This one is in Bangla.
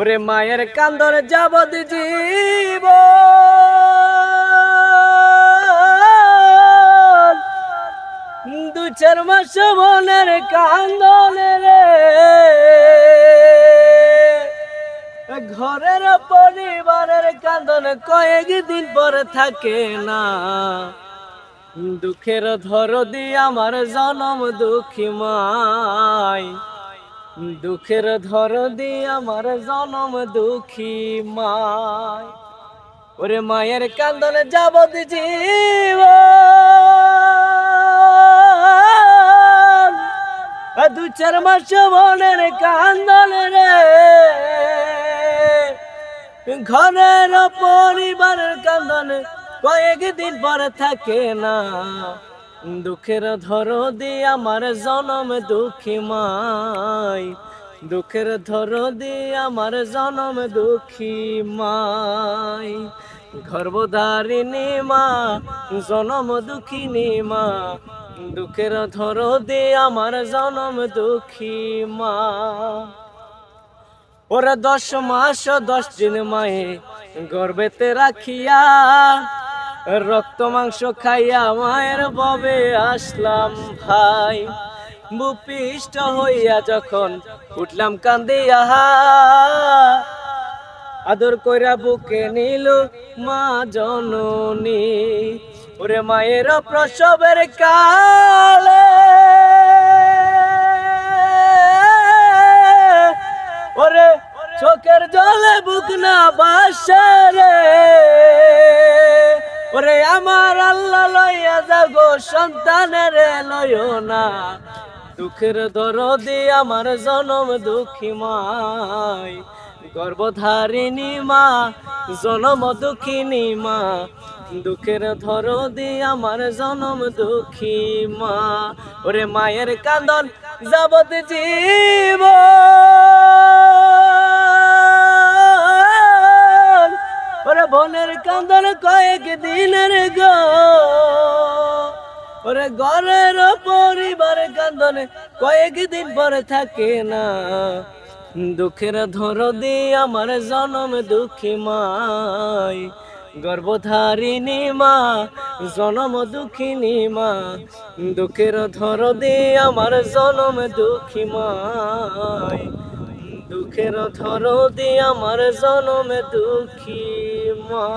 ওরে মায়ের কান্দর যাবত জীব। দু চার মাস মনের কান্দনে রে। ঘরের পরিবারের কান্দন কয়েক দিন পরে থাকে না। দুঃখের ধর দি আমার জনম দুঃখী মাই। দুঃখের ধর দি আমার জনম দুঃখী মায় ওরে মায়ের কান্দন যাবত জীব। দু চার মাস মনের কান্দন রে। ঘরের পরিবারের কান্দন কয়েকদিন পরে থাকে না। দুঃখের ধর দি আমার জনম দুঃখী মাই। দুঃখের ধর দি আমার জনম দুঃখী মাই। গর্ভধারিণী মা, জনম দুঃখিনী মা। দুঃখের ধর দি আমার জনম দুঃখী মা। ওরা দশ মাস দশ দিন মায়ে গর্বেতে রাখিয়া রক্ত মাংস খাইয়া মায়ের ববে আসলাম ভাই। বুপিষ্ট হইয়া যখন উঠলাম কান্দিয়া আদর কইরা বুকে নিল মা জননী। ওরে মায়ের প্রসবের কালে ওরে চোখের জলে বুক না বাসে রে। ওরে আমার আল্লাহ লইয়া যাগো, সন্তানের লইও না। দুঃখের দরদি আমার জনম দুঃখী মাই গর্ভধারিণী মা, জনম দুঃখিনী মা। দুঃখের ধরদি আমার জনম দুঃখী মা। ওরে মায়ের কান্দন যাবত জীব বোনের কান্দন কয়েক দিনের গো। ওরে ঘরের পরিবারের কান্দনে কয়েক দিন পরে থাকে না। দুঃখের ধর দি আমার জনম দুঃখী মাই। গর্ভধারিণী মা, জনম দুঃখিনী মা। দুঃখের ধর দি আমার জনম দুঃখী মাই। দুঃখের ধরো দিয়ে আমার জনমে দুঃখী মা।